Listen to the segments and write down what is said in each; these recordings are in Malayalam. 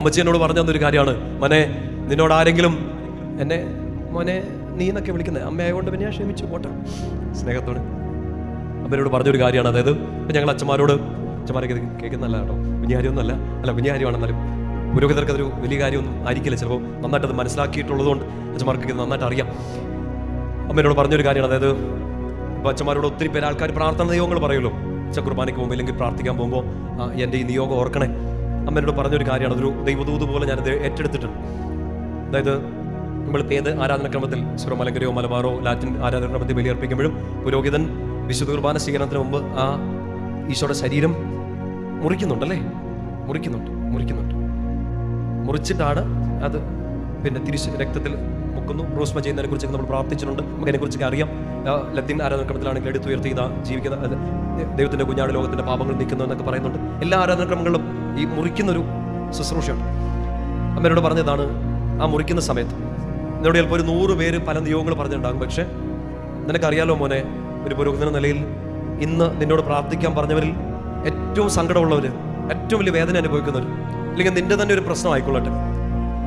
അമ്മച്ചി എന്നോട് പറഞ്ഞു തന്നൊരു കാര്യമാണ്. മോനെ നിന്നോട് ആരെങ്കിലും എന്നെ മോനെ നീ എന്നൊക്കെ വിളിക്കുന്നത് അമ്മയായതുകൊണ്ട് പിന്നെ ഞാൻ ക്ഷമിച്ചു പോട്ടെ. സ്നേഹത്തോട് അമ്മയോട് പറഞ്ഞൊരു കാര്യമാണ്. അതായത് ഇപ്പം ഞങ്ങൾ അച്ഛന്മാരോട് അച്ഛന്മാരൊക്കെ ഇത് കേൾക്കുന്നല്ല കേട്ടോ. കുഞ്ഞു കാര്യമൊന്നുമല്ല. അല്ല കുഞ്ഞു കാര്യമാണെന്നാലും പുരോഹിതർക്ക് അതൊരു വലിയ കാര്യമൊന്നും ആയിരിക്കില്ല. ചിലപ്പോൾ നന്നായിട്ട് അത് മനസ്സിലാക്കിയിട്ടുള്ളതുകൊണ്ട് അച്ഛന്മാർക്ക് ഇത് നന്നായിട്ട് അറിയാം. അമ്മയോട് പറഞ്ഞൊരു കാര്യമാണ്. അതായത് ഇപ്പോൾ അച്ഛന്മാരോട് ഒത്തിരി പേര് ആൾക്കാർ പ്രാർത്ഥന ദൈവങ്ങൾ പറയുമല്ലോ. അച്ഛൻ കുർബാനയ്ക്ക് പോകുമ്പോൾ അല്ലെങ്കിൽ പ്രാർത്ഥിക്കാൻ പോകുമ്പോൾ എന്റെ ഈ നിയോഗം ഓർക്കണേ. അമ്മയോട് പറഞ്ഞൊരു കാര്യമാണ്. അതൊരു ദൈവദൂത് പോലെ ഞാനത് ഏറ്റെടുത്തിട്ടുണ്ട്. അതായത് നമ്മൾ ഏത് ആരാധനക്രമത്തിൽ സുരമലങ്കരയോ മലബാറോ ലാറ്റിൻ ആരാധനക്രമത്തിൽ ബലിയർപ്പിക്കുമ്പോഴും പുരോഹിതൻ വിശുദ്ധ കുർബാന സ്വീകരണത്തിന് മുമ്പ് ആ ഈശോയുടെ ശരീരം മുറിക്കുന്നുണ്ടല്ലേ? മുറിക്കുന്നുണ്ട് മുറിക്കുന്നുണ്ട്. മുറിച്ചിട്ടാണ് അത് പിന്നെ തിരിച്ച് രക്തത്തിൽ മുക്കുന്നു. റോസ്മ ചെയ്യുന്നതിനെ കുറിച്ചൊക്കെ നമ്മൾ പ്രാർത്ഥിച്ചിട്ടുണ്ട്. നമുക്ക് അതിനെക്കുറിച്ചൊക്കെ അറിയാം. ലത്തിൻ ആരാധനക്രമത്തിലാണെങ്കിൽ എടുത്തുയർത്തി ജീവിക്കുന്ന ദൈവത്തിന്റെ കുഞ്ഞാട് ലോകത്തിന്റെ പാപങ്ങൾ നീക്കുന്നു എന്നൊക്കെ പറയുന്നുണ്ട്. എല്ലാ ആരാധനക്രമങ്ങളിലും ഈ മുറിക്കുന്നൊരു ശുശ്രൂഷയുണ്ട്. അമ്മേനോട് പറഞ്ഞതാണ് ആ മുറിക്കുന്ന സമയത്ത് എന്നോട് ചിലപ്പോൾ ഒരു നൂറ് പേര് പല നിയോഗങ്ങൾ പറഞ്ഞിട്ടുണ്ടാകും. പക്ഷേ നിനക്കറിയാലോ മോനെ ഒരു പുരോഹിതന നിലയിൽ ഇന്ന് നിന്നോട് പ്രാർത്ഥിക്കാൻ പറഞ്ഞവരിൽ ഏറ്റവും സങ്കടമുള്ളവർ ഏറ്റവും വലിയ വേദന അനുഭവിക്കുന്നവർ അല്ലെങ്കിൽ നിന്റെ തന്നെ ഒരു പ്രശ്നം ആയിക്കൊള്ളട്ടെ.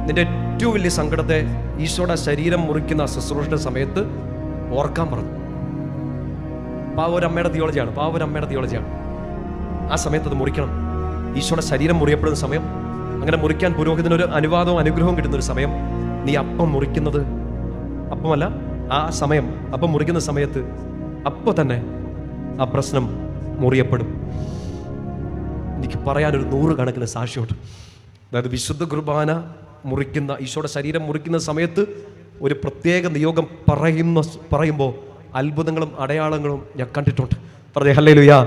നിന്റെ ഏറ്റവും വലിയ സങ്കടത്തെ ഈശോയുടെ ശരീരം മുറിക്കുന്ന ശുശ്രൂഷയുടെ സമയത്ത് ഓർക്കാൻ പറഞ്ഞു. പാവ ഒരു അമ്മയുടെ തിയോളജിയാണ് പാവ ഒരു അമ്മയുടെ തിയോളജിയാണ് ആ സമയത്ത് അത് മുറിക്കണം. ഈശോയുടെ ശരീരം മുറിയപ്പെടുന്ന സമയം അങ്ങനെ മുറിക്കാൻ പുരോഹിതനൊരു അനുവാദവും അനുഗ്രഹവും കിട്ടുന്ന ഒരു സമയം. നീ അപ്പം മുറിക്കുന്നത് അപ്പമല്ല ആ സമയം അപ്പം മുറിക്കുന്ന സമയത്ത് അപ്പോൾ തന്നെ ആ പ്രശ്നം മുറിയപ്പെടും. എനിക്ക് പറയാനൊരു നൂറ് കണക്കിന് സാക്ഷ്യമുണ്ട് അതായത് വിശുദ്ധ കുർബാന മുറിക്കുന്ന ഈശോയുടെ ശരീരം മുറിക്കുന്ന സമയത്ത് ഒരു പ്രത്യേക നിയോഗം പറയുന്ന പറയുമ്പോൾ അത്ഭുതങ്ങളും അടയാളങ്ങളും ഞാൻ കണ്ടിട്ടുണ്ട്. പറഞ്ഞേ ഹല്ലേ ലുയാ